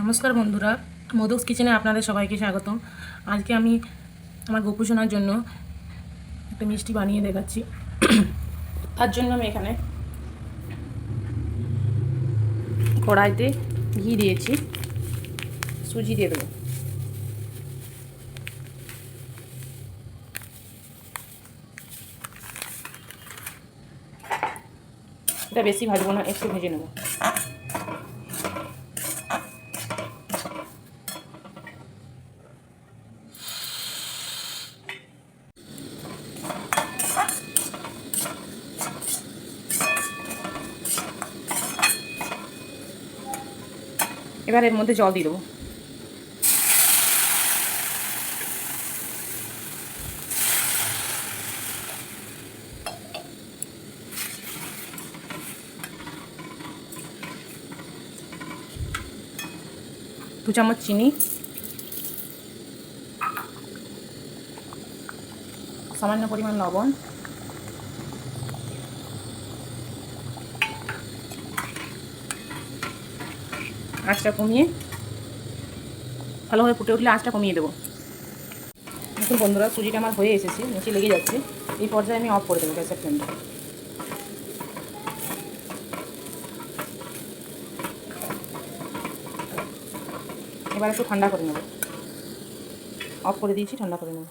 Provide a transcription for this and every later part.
নমস্কার বন্ধুরা মোদকস কিচেনে আপনাদের সবাইকে স্বাগতম। আজকে আমি আমার গোপু সোনার জন্য একটা মিষ্টি বানিয়ে দেখাচ্ছি। তার জন্য আমি এখানে কড়াইতে ঘি দিয়েছি। সুজি দিয়ে দেবো। এটা বেশি ভাজবো না, একটু ভেজে নেব। এবার এর মধ্যে জল দিয়ে দেবো। দু চামচ চিনি। সামান্য পরিমাণ লবণ। আঁচটা কমিয়ে ভালোভাবে ফুটে উঠলে আঁচটা কমিয়ে দেবো। দেখুন বন্ধুরা, সুজিটা আমার হয়ে এসেছে, নিচে লেগে যাচ্ছে। এই পর্যায়ে আমি অফ করে দেবো গ্যাসের ফ্লেমটা। এবার একটু ঠান্ডা করে নেব। অফ করে দিয়েছি, ঠান্ডা করে নেব।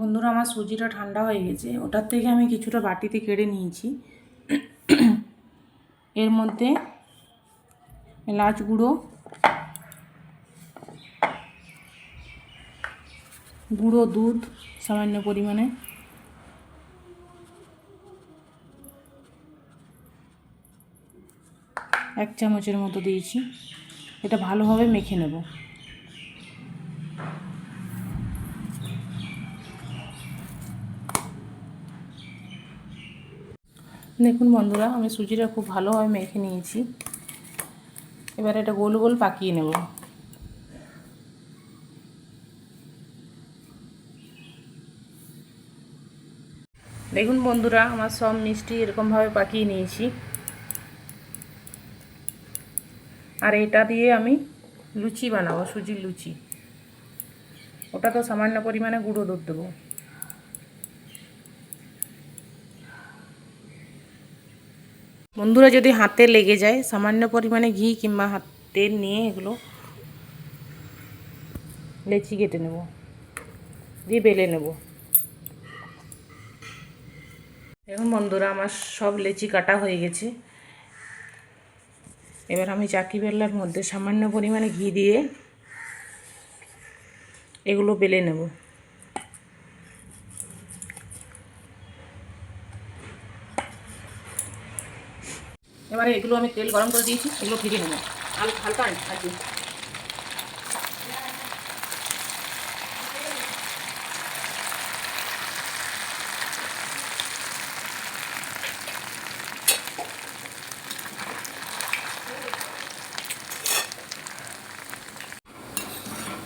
বন্ধুরা, আমার সুজিটা ঠান্ডা হয়ে গেছে। ওটার থেকে আমি কিছুটা বাটিতে কেড়ে নিয়েছি। এর মধ্যে এলাচ গুঁড়ো গুঁড়ো দুধ সামান্য পরিমাণে। এক চামচের মতো দিয়েছি। এটা ভালোভাবে মেখে নেব। দেখুন বন্ধুরা, আমি সুজিটা খুব ভালোভাবে মেখে নিয়েছি। এবার এটা গোল গোল পাকিয়ে নেব। দেখুন বন্ধুরা, আমার সব মিষ্টি এরকমভাবে পাকিয়ে নিয়েছি। আর এটা দিয়ে আমি লুচি বানাবো, সুজির লুচি। ওটা তো সামান্য পরিমাণে গুঁড়ো দুধ দেবো। বন্ধুরা যদি হাতে লেগে যায়, সামান্য পরিমাণে ঘি কিংবা হাতে নিয়ে এগুলো লেচি কেটে নেব। দিয়ে বেলে নেব। এখন বন্ধুরা, আমার সব লেচি কাটা হয়ে গেছে। এবার আমি চাকি বেল্লার মধ্যে সামান্য পরিমাণে ঘি দিয়ে এগুলো বেলে নেব। এবারে এগুলো আমি তেল গরম করে দিয়েছি এগুলো ভেজে নেব। হালকা হালকা কি।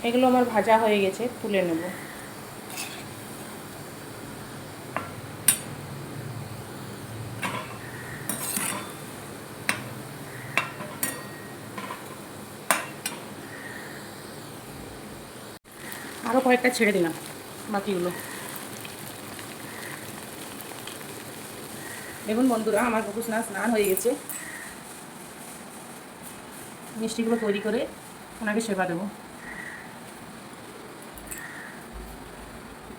এগুলো আমার ভাজা হয়ে গেছে তুলে নেব। আরও কয়েকটা ছেড়ে দিলাম, বাকিগুলো। দেখুন বন্ধুরা, আমার কুকুর স্নান স্নান হয়ে গেছে। মিষ্টিগুলো তৈরি করে ওনাকে সেবা দেবো।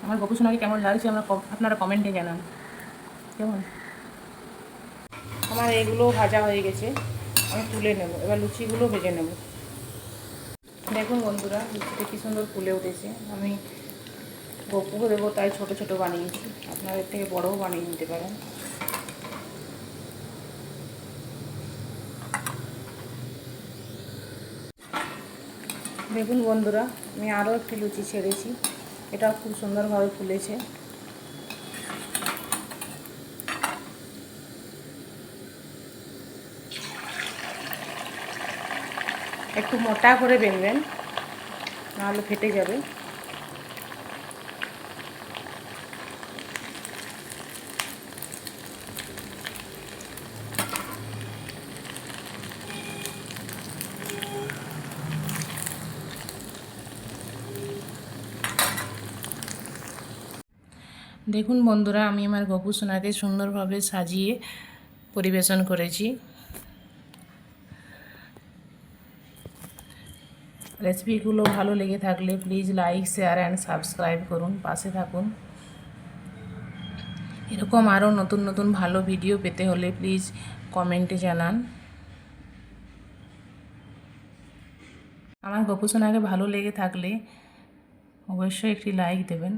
আমার সোনাকে কেমন লাগছে আমরা আপনারা কমেন্টে জানান। কেমন? আমার এগুলো ভাজা হয়ে গেছে, আমি তুলে নেব। এবার লুচিগুলো ভেজে নেব। দেখুন বন্ধুরা লুচিটা কী সুন্দর ফুলে উঠেছে। আমি গপুকে দেবো, তাই ছোট ছোট বানিয়েছি আপনাদের থেকে বড়ও বানিয়ে নিতে পারেন। দেখুন বন্ধুরা, আমি আরও একটি লুচি ছেড়েছি। এটা খুব সুন্দরভাবে ফুলেছে। একটু মোটা করে বেলবেন, নাহলে ফেটে যাবে। দেখুন বন্ধুরা, আমি আমার গপু সোনাকে সুন্দরভাবে সাজিয়ে পরিবেশন করেছি। রেসিপিগুলো ভালো লেগে থাকলে please like share and subscribe করুন। পাশে থাকুন। এরকম আরও নতুন নতুন ভালো ভিডিও পেতে হলে প্লিজ কমেন্টে জানান। আমার গপুসোনাকে ভালো লেগে থাকলে অবশ্যই একটি লাইক দেবেন।